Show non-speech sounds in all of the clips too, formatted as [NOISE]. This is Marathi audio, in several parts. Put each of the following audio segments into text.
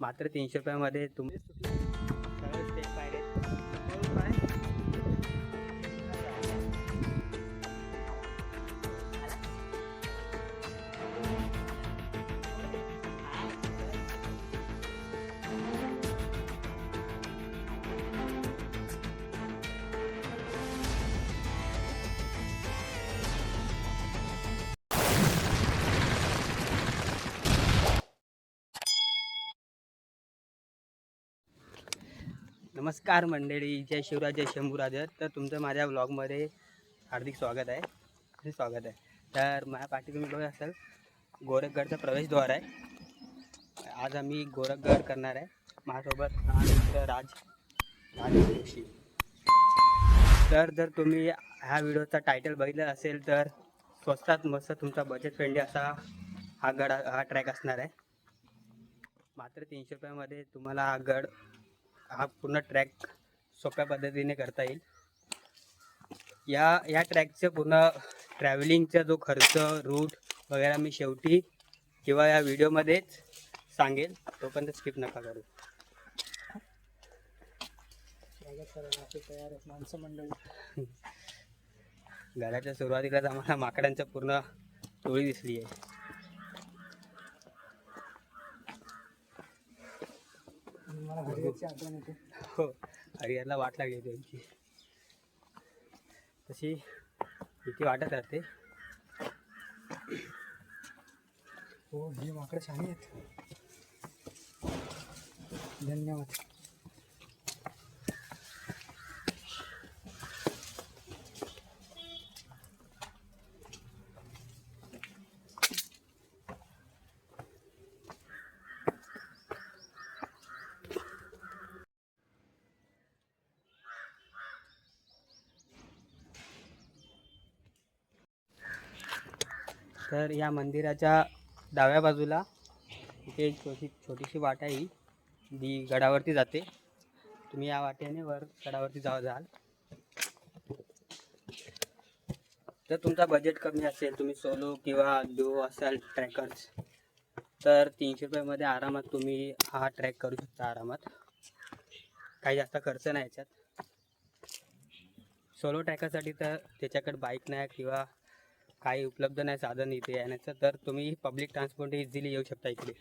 मात्र तीनशे रुपयामध्ये तुम्ही नमस्कार मंडळी जय शिवराज जय शंभूराजर तर तुमचं माझ्या ब्लॉगमध्ये हार्दिक स्वागत आहे. हे स्वागत आहे. तर माझ्या पाठी तुम्ही बघत असाल गोरखगडचा प्रवेशद्वार आहे. आज आम्ही गोरखगड करणार आहे. माझ्यासोबत मित्र राज राज जोशी. तर जर तुम्ही ह्या व्हिडिओचा टायटल बघितलं असेल तर स्वस्तात मस्त तुमचा बजेट फ्रेंडली असा हा गड हा ट्रॅक असणार आहे. मात्र तीनशे रुपयामध्ये तुम्हाला हा गड हा पूर्ण ट्रॅक सोप्या पद्धतीने करता येईल. या या ट्रॅकचं पूर्ण ट्रॅव्हलिंगचा जो खर्च रूट वगैरे मी शेवटी किंवा या व्हिडिओमध्येच सांगेल. तोपर्यंत स्किप नका करू. माणसं [LAUGHS] मंडळी घराच्या सुरुवातीलाच आम्हाला माकडांचं पूर्ण टोळी दिसली आहे मला आठवण येते. हो. हरिहरला वाट लागली त्यांची तशी भीती वाटत राहते. हो ही माकडे छान आहेत. धन्यवाद. तर या मंदिराच्या डाव्या बाजूला इथे एक छोटी छोटीशी वाट आहे. जी गडावरती जाते. तुम्ही या वाट्याने वर गडावरती जाऊ जाल. जर तुमचा बजेट कमी असेल तुम्ही सोलो किंवा डुओ असाल ट्रॅकर्स तर तीनशे रुपयामध्ये आरामात तुम्ही हा ट्रॅक करू शकता आरामात. काही जास्त खर्च नाही याच्यात. सोलो ट्रॅकरसाठी तर त्याच्याकडे बाईक नाही किंवा काही उपलब्ध नाही साधन इथे येण्याचं. तर तुम्ही पब्लिक ट्रान्सपोर्ट इझिली येऊ शकता इकडे.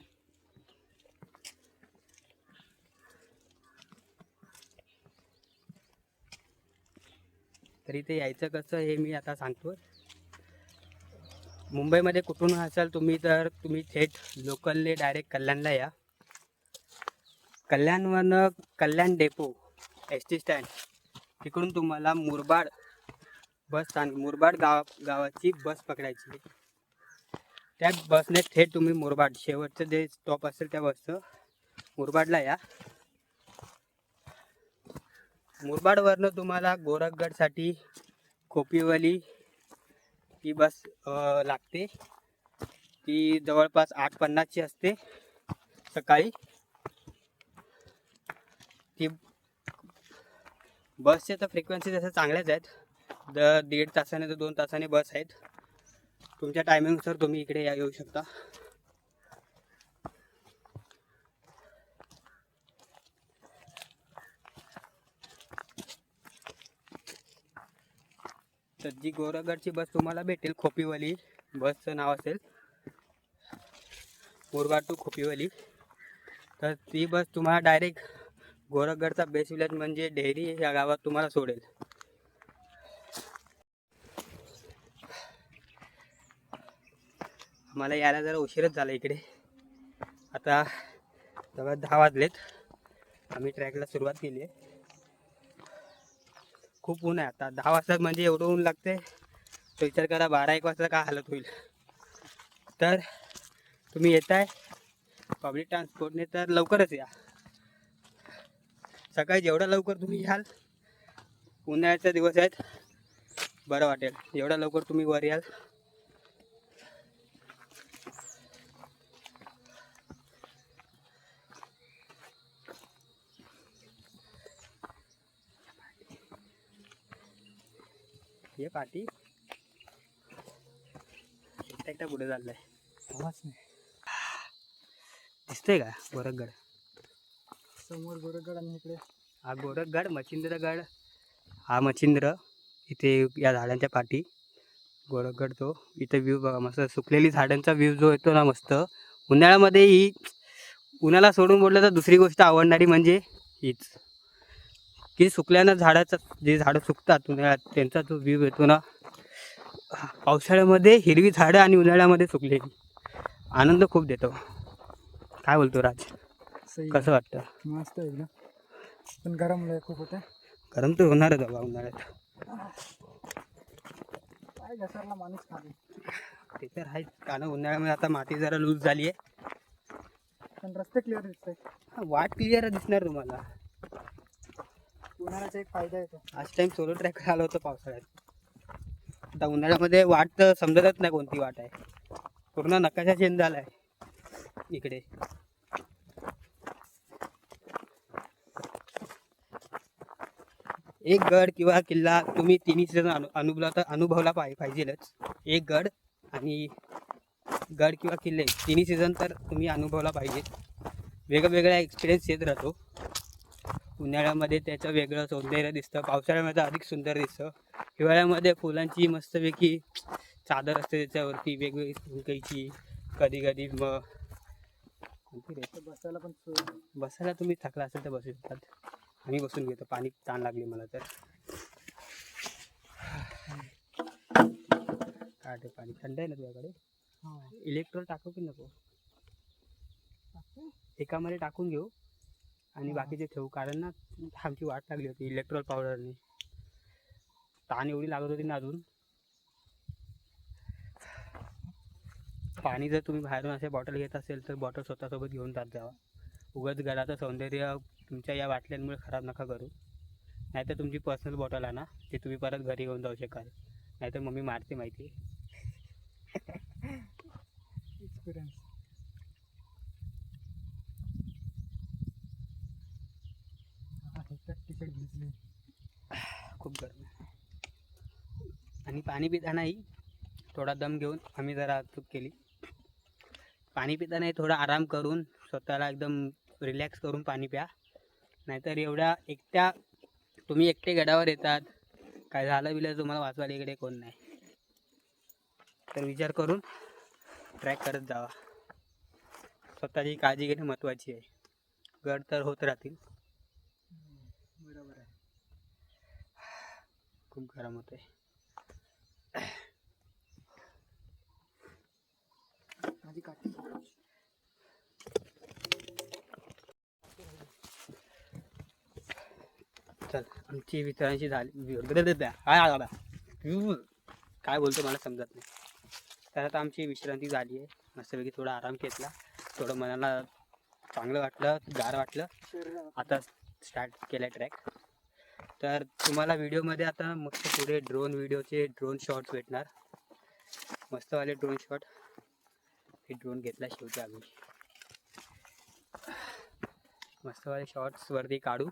तर इथे यायचं कसं हे मी आता सांगतो. मुंबईमध्ये कुठून असाल तुम्ही तर तुम्ही थेट लोकलने डायरेक्ट कल्याणला या. कल्याणवरनं Kalyan depot S T stand तिकडून तुम्हाला मुरबाड बस स्थानक मुरबाड गाव गावाची बस पकडायची. त्या बसने थेट तुम्ही मुरबाड शेवटचं जे स्टॉप असेल त्या बसचं मुरबाडला या. मुरबाडवरनं तुम्हाला गोरखगडसाठी खोपिवली ही बस लागते. ती जवळपास आठ पन्नासची असते सकाळी. ती बसच्या तर फ्रिक्वेन्सी तसं चांगल्याच आहेत. द दीड तासाने तर दोन तासाने बस आहेत. तुमच्या टायमिंगनुसार तुम्ही इकडे या येऊ शकता. तर जी गोरगडची बस तुम्हाला भेटेल खोपीवली बसचं नाव असेल. मुरगाड टू खोपीवली. तर ती बस तुम्हाला डायरेक्ट गोरखगडचा बेस विलेज म्हणजे डेहरी या गावात तुम्हाला सोडेल. मला यायला जरा उशीरच झाला इकडे. आता जवळ दहा वाजलेत. आम्ही ट्रॅकला सुरुवात केली आहे. खूप ऊन आहे आता. दहा वाजता म्हणजे एवढं ऊन लागते तो विचार करा बारा एक वाजता काय हालत होईल? तर तुम्ही येत आहे पब्लिक ट्रान्सपोर्टने तर लवकरच या. सकाळी जेवढं लवकर तुम्ही याल उन्हाळ्याचा दिवस आहेत. बरं वाटेल. एवढा लवकर तुम्ही वर याल. हे पाठी एकटा एकटा पुढे चाललाय. आवाज नाही. दिसतंय का गोरखगड? समोर गोरगड आणि इकडे. हा गोरखगड मच्छिंद्रगड. हा मच्छिंद्र इथे या झाडांच्या पाठी गोरखगड तो. इथे व्ह्यू बघा मस्त सुकलेली झाडांचा व्ह्यू जो येतो ना मस्त. उन्हाळ्यामध्ये ही उन्हाळा सोडून बोललं तर दुसरी गोष्ट आवडणारी म्हणजे हीच. की सुकल्यानं झाडाचं जे झाडं सुकतात उन्हाळ्यात त्यांचा जो व्ह्यू येतो ना पावसाळ्यामध्ये हिरवी झाडं आणि उन्हाळ्यामध्ये सुकलेली. आनंद खूप देतो. काय बोलतो राज? कसं वाटतं? मस्त आहे एकदम. पण गरम खूप होतं. गरम तर होणारच बाबा उन्हाळ्यात. माणूस ते तर आहेच कारण उन्हाळ्यामध्ये आता माती जरा लूज झाली आहे. पण रस्ते क्लिअर दिसतंय. वाट क्लिअर दिसणार तुम्हाला. उन्हाळ्याचा एक फायदा येतो आज टाइम सोलो ट्रॅक आलो होतो पावसाळ्यात. आता उन्हाळ्यामध्ये वाट तर समजतच नाही कोणती वाट आहे. पूर्ण नकाशा चेंज झाला आहे इकडे. एक गड किंवा किल्ला तुम्ही तिन्ही सीझन अनु अनुभवला तर अनुभवला पाहि पाहिजेलच. एक गड आणि गड किंवा किल्ले तिन्ही सीझन तर तुम्ही अनुभवला पाहिजे. वेगवेगळा एक्सपिरियन्स येत राहतो. उन्हाळ्यामध्ये त्याचं वेगळं सौंदर्य दिसतं पावसाळ्यामध्ये अधिक सुंदर दिसतं. हिवाळ्यामध्ये फुलांची मस्तपैकी चादर असते त्याच्यावरती वेगवेगळी फुलकाईची कधी कधी मग बसायला पण. बसायला तुम्ही थकला असेल तर बसू शकतात. आम्ही बसून घेतो पाणी ताण लागली मला तर. काय ते पाणी थंड आहे ना तुझ्याकडे? हा. इलेक्ट्रोल टाकू की नको? एकामध्ये टाकून घेऊ. आणि. बाकीचे ठेवू. कारण ना आमची वाट लागली होती इलेक्ट्रॉल पावडरने ताण एवढी लागत होती ना अजून. पाणी जर तुम्ही बाहेरून असे बॉटल घेत असेल तर बॉटल स्वतःसोबत घेऊन जात जावा. उगाच घराचं सौंदर्य तुमच्या या बाटल्यांमुळे खराब नका करू. नाहीतर तुमची पर्सनल बॉटल आणा ते तुम्ही परत घरी घेऊन जाऊ शकाल. नाहीतर मम्मी मारते माहिती. एक्सपिरियन्स खूप गरम आहे. आणि पाणी पितानाही थोडा दम घेऊन आम्ही जरा चूक केली. पाणी पितानाही थोडा आराम करून स्वतःला एकदम रिलॅक्स करून पाणी प्या. नाहीतर एवढ्या एकट्या तुम्ही एकटे गडावर येतात. काय झालं बिलं तुम्हाला वाचवायला इकडे कोण नाही. तर विचार करून ट्रॅक करत जावा. स्वतःची काळजी घेणे महत्त्वाची आहे. गड तर होत राहतील बरोबर आहे खूप गरम होते माझी काठी चल आमची वितरणाची झाली. काय आला काय बोलतो मला समजत नाही. तर आता आमची विश्रांती झाली आहे. मस्तपैकी थोडा आराम घेतला. थोडं मनाला चांगलं वाटलं गार वाटलं. आता स्टार्ट केला ट्रॅक तर तुम्हाला व्हिडिओमध्ये आता मस्त पुढे ड्रोन व्हिडिओचे ड्रोन शॉट्स भेटणार. मस्तवाले ड्रोन शॉट हे ड्रोन घेतला शेवटी आम्ही. मस्तवाले शॉट्स वरती काढू.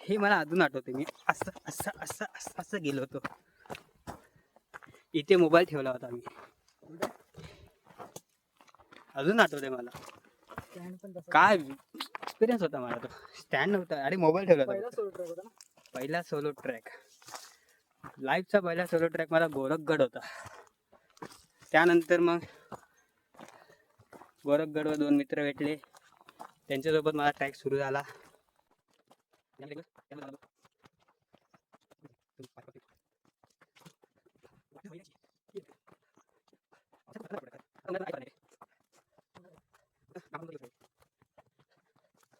हे मला अजून आठवते मी. असं असं असं असं असं गेलो होतो. इथे मोबाईल ठेवला होता मी. अजून आठवते मला. काय? एक्सपिरियन्स होता मला तो. स्टँड नव्हता अरे मोबाईल ठेवला पहिला होता पहिला सोलो ट्रॅक लाईफचा पहिला सोलो ट्रॅक मला गोरखगड होता. त्यानंतर मग गोरखगडवर दोन मित्र भेटले. त्यांच्यासोबत माझा ट्रॅक सुरू झाला.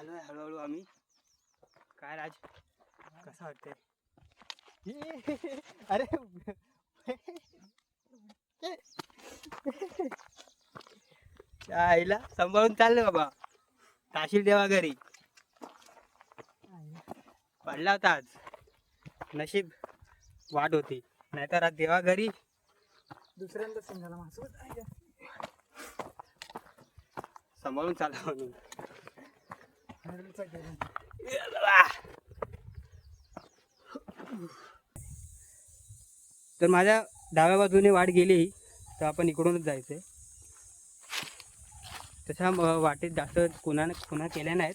आलोय हळूहळू आम्ही. काय राज? कसं वाटतंय? अरे आईला सांभाळून चालले बाबा. ताशील तेव्हा घरी. पडला होता आज. नशीब वाट होती. नाहीतर आज देवा घरी. दुसऱ्यांदा सांभाळून चाला म्हणून. तर माझ्या डाव्या बाजूने वाट गेली तर आपण इकडूनच जायचंय. तशा वाटेत जास्त कुणा कुणा केल्या नाहीत.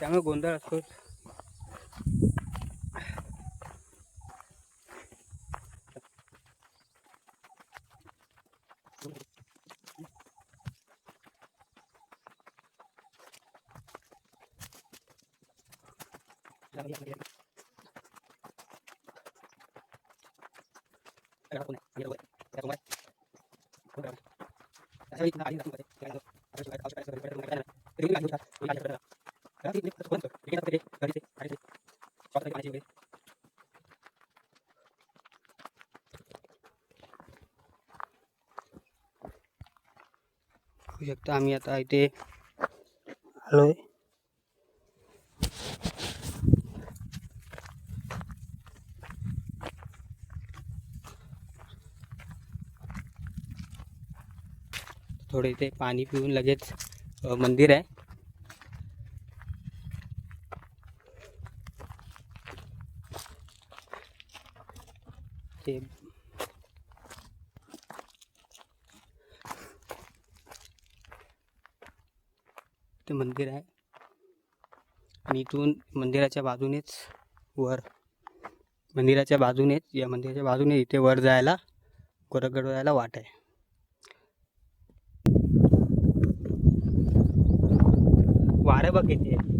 त्यामुळे गोंधळ असतोच. शकता आम्ही आता इथे आलोय थोडे इथे पाणी पिऊन लगेच मंदिर आहे. ते ते मंदिर आहे. आणि इथून मंदिराच्या बाजूनेच वर मंदिराच्या बाजूनेच या मंदिराच्या बाजूने इथे वर जायला गोरखगड जायला वाट आहे. वारं बघ किती आहे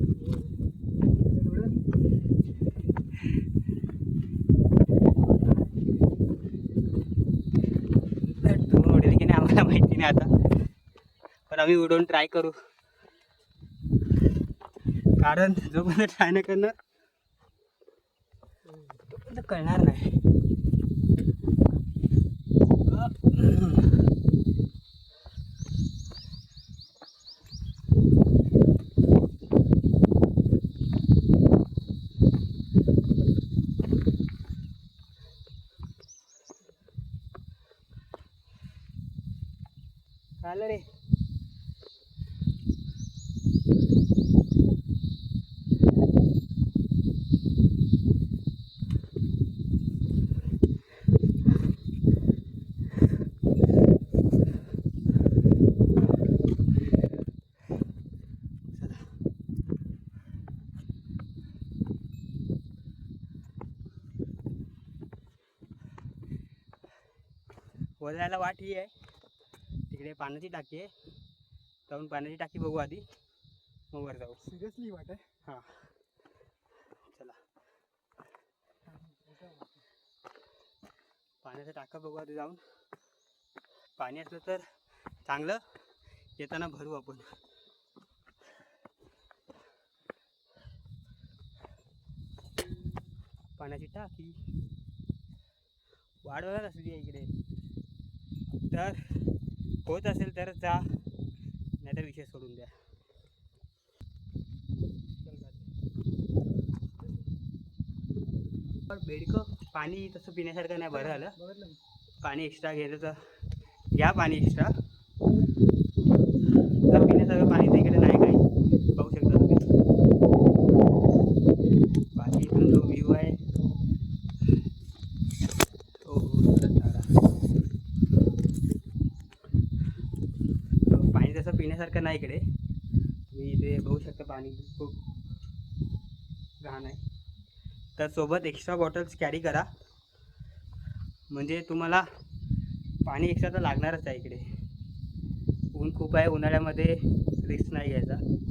उडेल की नाही आम्हाला माहिती नाही आता. पण आम्ही उडवून ट्राय करू. कारण जोपर्यंत ट्राय नाही करणार तोपर्यंत कळणार नाही. झालं रे. वर वाट ही आहे. तिकडे पाण्याची टाकी आहे. जाऊन पाण्याची टाकी बघू आधी. मग वर जाऊ. सिरियसली वाट आहे. हां. चला. पाण्याचा टाका बघू आधी जाऊन. पाणी असलं तर चांगलं. येताना भरू आपण. पाण्याची टाकी. वाढवणार असली आहे इकडे. तर होत असेल तर जा. नाहीतर विषय सोडून द्या. पण बेडकं पाणी तसं पिण्यासारखं नाही बरं झालं. पाणी एक्स्ट्रा घेतलं तर घ्या पाणी एक्स्ट्रा तर पिण्यासारखं पाणी तर इकडे नाही काही पाहू शकता तुम्ही बाकी इथून जो व्ह्यू आहे हो हो झाडा. पाणी तसं पिण्यासारखं नाही इकडे. तुम्ही इथे बघू शकता पाणी खूप घाण आहे. तर सोबत एक्स्ट्रा बॉटल्स कॅरी करा. म्हणजे तुम्हाला पाणी एक्स्ट्रा तर लागणारच आहे इकडे. ऊन खूप आहे उन्हाळ्यामध्ये रिस्क नाही घ्यायचा.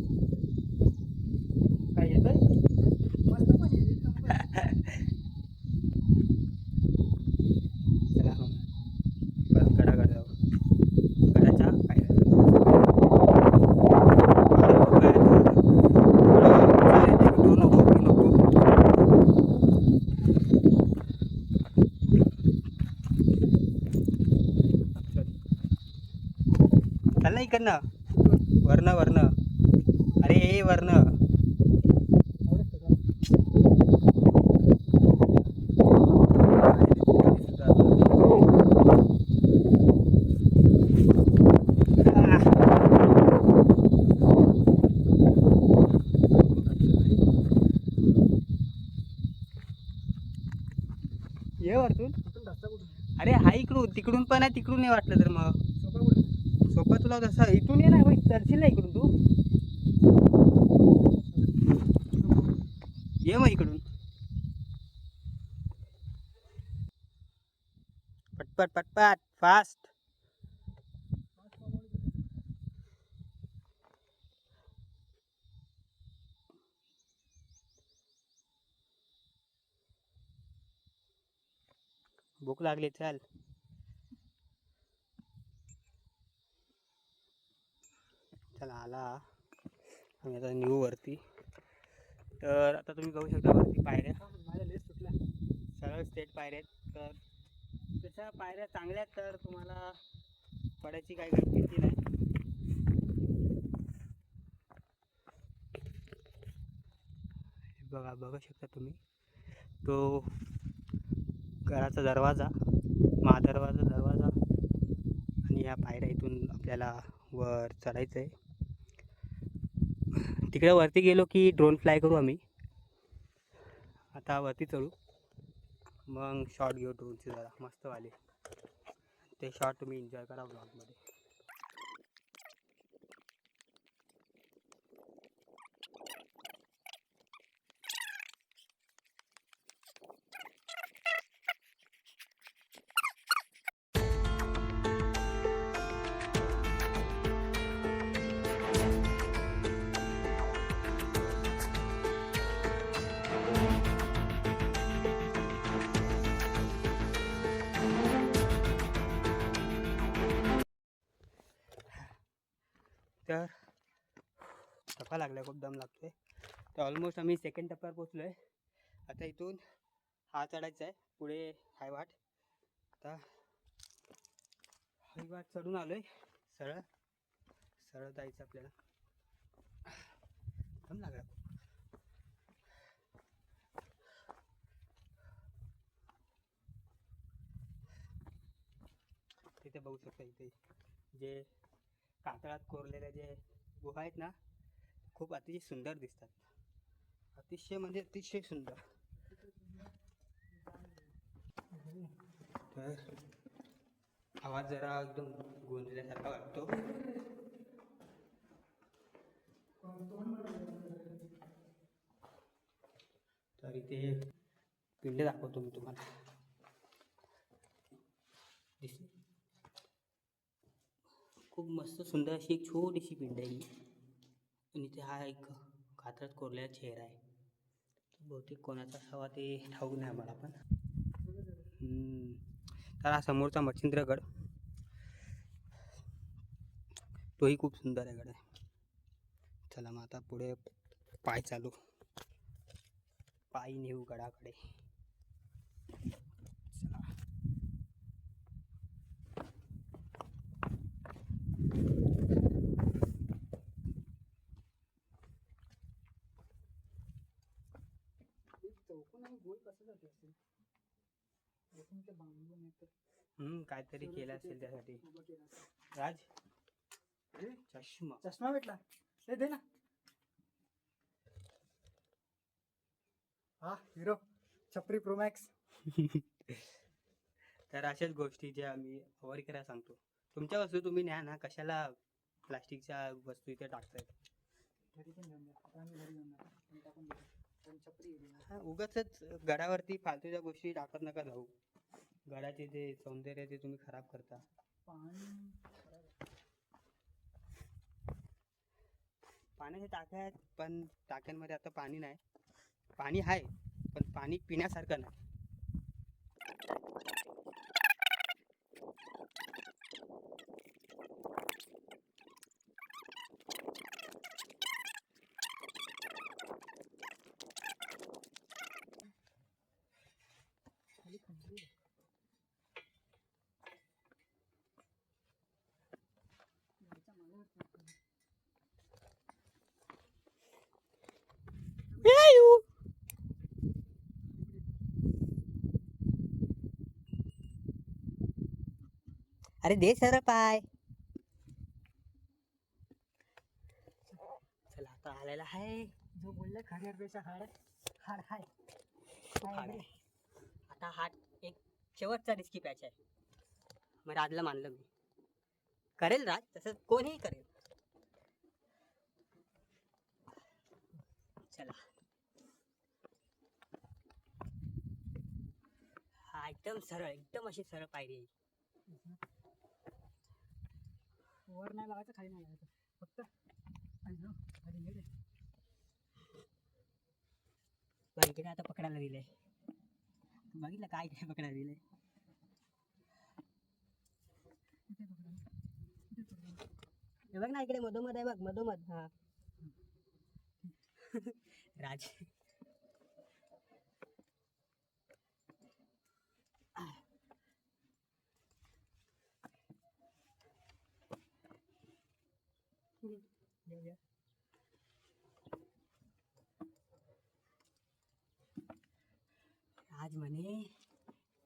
वर्ण. वर्ण वर्ण. अरे ए वर्ण. अरे हा इकडून. तिकडून पण आहे तिकडून नाही वाटलं तर मग. सोपा कुठून तसं इथून ये ना भाई चढशील ना इकडून तू. ये मग इकडून. पटपट पटपट फास्ट भूक लागली चल. चला आला. आम्ही आता न्यू वरती. तर आता तुम्ही बघू शकता वरती पायऱ्या. माझ्या लेस सुटल्या सरळ स्टेट पायऱ्या आहेत. तर तशा पायऱ्या चांगल्या आहेत तर तुम्हाला पडायची काही भीती नाही. बघा बघू शकता तुम्ही. तो घराचा दरवाजा महादरवाजा दरवाजा आणि ह्या पायऱ्या इथून आपल्याला वर चढायचं आहे तिकडे वरती गेलो की ड्रोन फ्लाय करू आम्ही. आता वरती चढू. मग शॉट घेऊ ड्रोनचे जरा. मस्त वाले. ते शॉट तुम्ही एन्जॉय करा ब्लॉगमध्ये टप्पा लागला खूप दम लागतोय. तर ऑलमोस्ट आम्ही सेकंड टप्प्यावर पोचलो आहे आता इथून हा चढायचा आहे पुढे हाय वाट आता हाय वाट चढून आलो आहे सरळ सरळ जायचं आपल्याला. दम लागला खूप. तिथे बघू शकता इथे जे कातळात कोरलेल्या जे गुहा आहेत ना खूप अतिशय सुंदर दिसतात. अतिशय म्हणजे अतिशय सुंदर. आवाज़ जरा एकदम गोंजल्यासारखा वाटतो. तर इथे पिंड दाखवतो मी तुम्हाला. दिसली खूप मस्त सुंदर अशी एक छोटीशी पिंड आहे ही. आणि ते हा एक कातळात कोरलेला चेहरा आहे. बहुतेक कोणाचा हवा ते ठाऊक नाही आम्हाला पण. तर हा समोरचा मच्छिंद्रगड. तोही खूप सुंदर आहे गड आहे चला मग आता पुढे पाय चालू. पायी नेऊ गडाकडे चला ते चौकोन आणि गोल कसं जाते असेल? चौकोन ते बांबू नाही तर हम्म, काहीतरी केलं असेल त्यासाठी. उभं केलं असेल. राज? अरे, चष्मा. चष्मा भेटला. ते दे ना. हा हिरो. छपरी प्रो मॅक्स [LAUGHS] तर अशाच गोष्टी ज्या आम्ही अवॉइड करायला सांगतो. तुमच्या वस्तू तुम्ही न्या ना कशाला प्लास्टिकच्या वस्तू इथे टाकताय घरी पण घेऊन जा आता आम्ही घरी घेऊन जातो टाकून हा उगाच गडावरती फालतूच्या गोष्टी टाकत नका जाऊ. गडाचे जे सौंदर्य आहे ते तुम्ही खराब करता. पाणी पाण्याच्या टाक्या आहेत पण टाक्यांमध्ये आता पाणी नाही. पाणी आहे पण पाणी पिण्यासारखं नाही खाली खंडली आहे. याच्या मागे वरती. अरे दे सरळ पाय. चला आता आलेला आहे. जो बोलले पेक्षा हाड. हाड हाय. खूप हाड आहे. आता हा एक शेवटचा रिस्की पॅच आहे. मग राजला मानलं मी. करेल राज तसं कोणीही करेल. चला. हा एकदम सरळ एकदम अशी सरळ पायरी आहे. वर नाही लागायचं खाली नाही लागायचं फक्त खाली आता पकडायला दिलंय बघितलं काय काय पकडायला दिलंय हे बघ ना इकडे मधोमध आहे बघ मधोमध. हा. [LAUGHS] राज राज म्हणे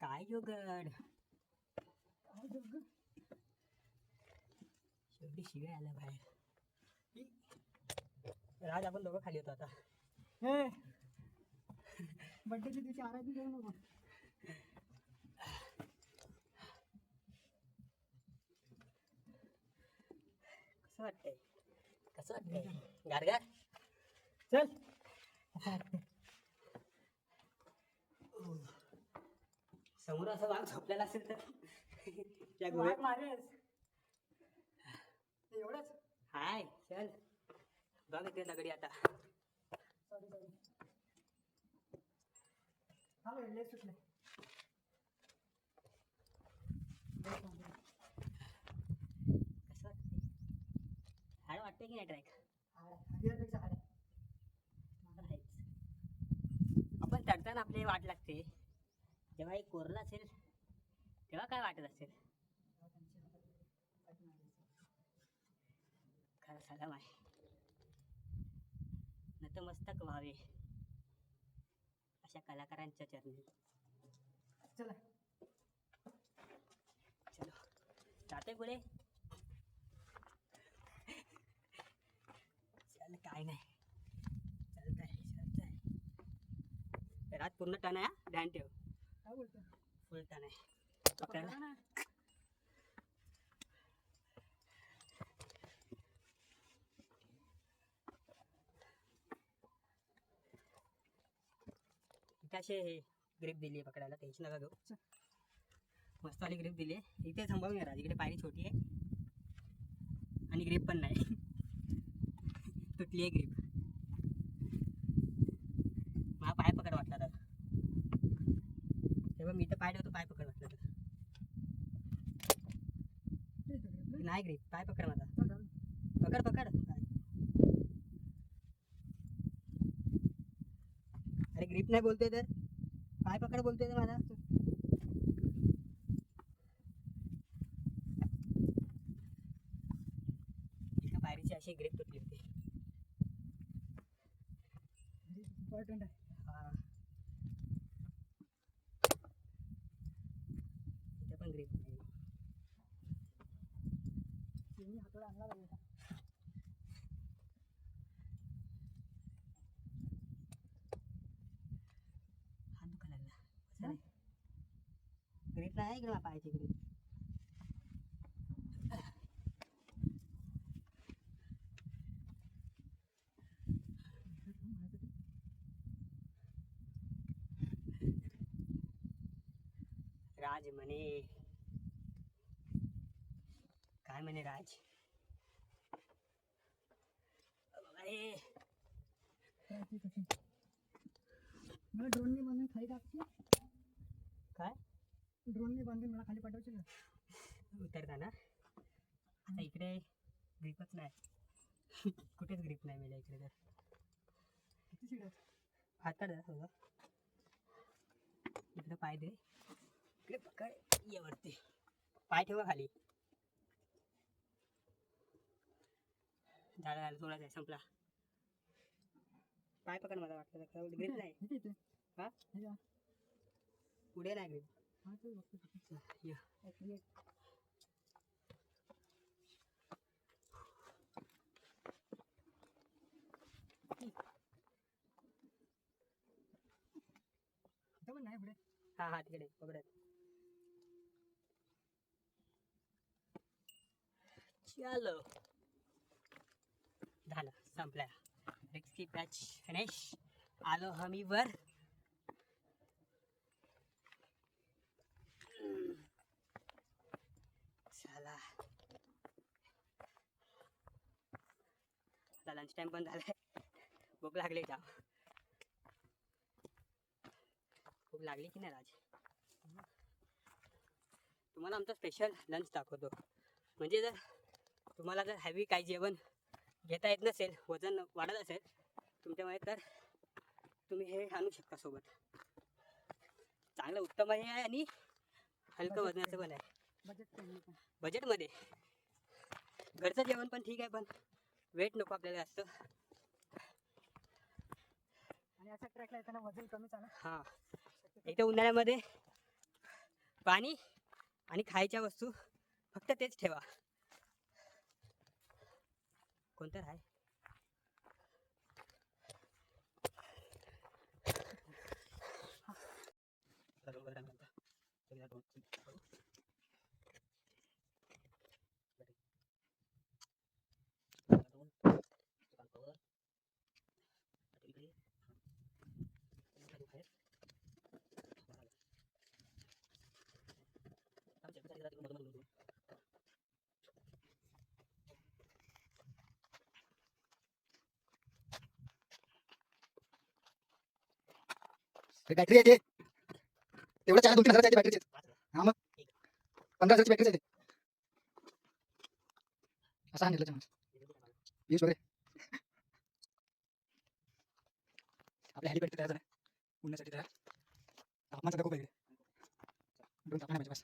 काय जोगड? काय दोघं? शेवटी शिव्या आल्या बाहेर. राज आपण दोघं खाली होतो आता. बड्डेच्या दिवशी आराधी करू नको. कसं वाटतंय? कसं वाटतंय. गारगार चल. समोर असं वाघ झोपलेला असेल तर. त्या गोव्यात. वाट मारेस एवढंच? हाय चल. बघ इथे दगडी आता. Sorry sorry. वेळ सुटले कसं वाटतंय हाड वाटतंय की नाही ट्रॅक. आपण चढताना आपली वाट लागते. जेव्हा एक कोरला असेल तेव्हा काय वाटत असेल? खरं सलाम आहे. नतमस्तक व्हावे. अशा कलाकारांच्या चरणी. चला. चलो. जाते पुढे. चल काय नाही चालतंय चालतंय रात पूर्ण टन आहे हा? ध्यान ठेव काय बोलतो फुल टन आहे इथे असे ग्रीप दिली आहे पकडायला टेन्शन नका घेऊ मस्त वाली ग्रीप दिली आहे इथे थांबवून घ्या राज इकडे पायरी छोटी आहे आणि ग्रीप पण नाही तुटली आहे ग्रीप मला पाय पकड वाटला तर बघ मी तर पाय ठेवतो पाय पकड वाटला तर नाही ग्रीप पाय पकड माझा. पकड. पकड. पकड अरे ग्रीप नाही बोलतोय तर? पाय पकड बोलतोय तर माझा. पायरीची अशी ग्रीप तुटली होती इम्पॉर्टंट आहे हा. इथे पण ग्रीप नाही चिमणी हाताला आणला पाहिजे होता. हात दुखायला लागला ग्रीप नाही इकडे माझ्या पायाची ग्रीप राज म्हणे काय म्हणे राज अरे करायची कशी मला ड्रोनने बांधून खाली टाकशील काय ड्रोनने बांधून मला खाली पाठवशील का? उतरताना आता इकडे ग्रीपच नाही. कुठेच ग्रीप नाही मिळालं इकडे तर. किती आहेत? हातात थोडं. इकडे पाय दे. इकडे पकड. ये वरती. पाय ठेवा खाली. झालं झालं. थोडाच आहे संपला. पाय पकड मला वाटतं ग्रीप नाही. हा. पुढे नाही ग्रीप हा हा तिकडे. पकडत चालो झालं. संपलं. रिक्सी पॅच फिनिश आलो हमी वर आता लंच टाइम पण झालाय. भूक लागली का? भूक लागली की नाही राज? तुम्हाला आमचा स्पेशल लंच दाखवतो. म्हणजे जर तुम्हाला जर हॅवी काही जेवण घेता येत नसेल वजन वाढत असेल तुमच्यामुळे तर तुम्ही हे आणू शकता सोबत. चांगलं उत्तम आहे आणि हलकं वजनाचं पण आहे. बजेटमध्ये. घरचं जेवण पण ठीक आहे पण. वेट नको आपल्याला जास्त. आणि अशा ट्रॅकला येताना वजन कमी चालू हां. इथं उन्हाळ्यामध्ये पाणी आणि खायच्या वस्तू फक्त तेच ठेवा. कोणतं आहे बॅटरी आहे ते. तेवढं चार दोन तीन हजाराची बॅटरी हा मग? पंधरा हजारची बॅटरी आहे ते. असा हा निर्लज्ज माणूस यूज वगैरे. आपल्या हेलिपॅड तयार झाला उडण्यासाठी तयार. तापमान सगळं खूप आहे. दोन तापमान आहे बस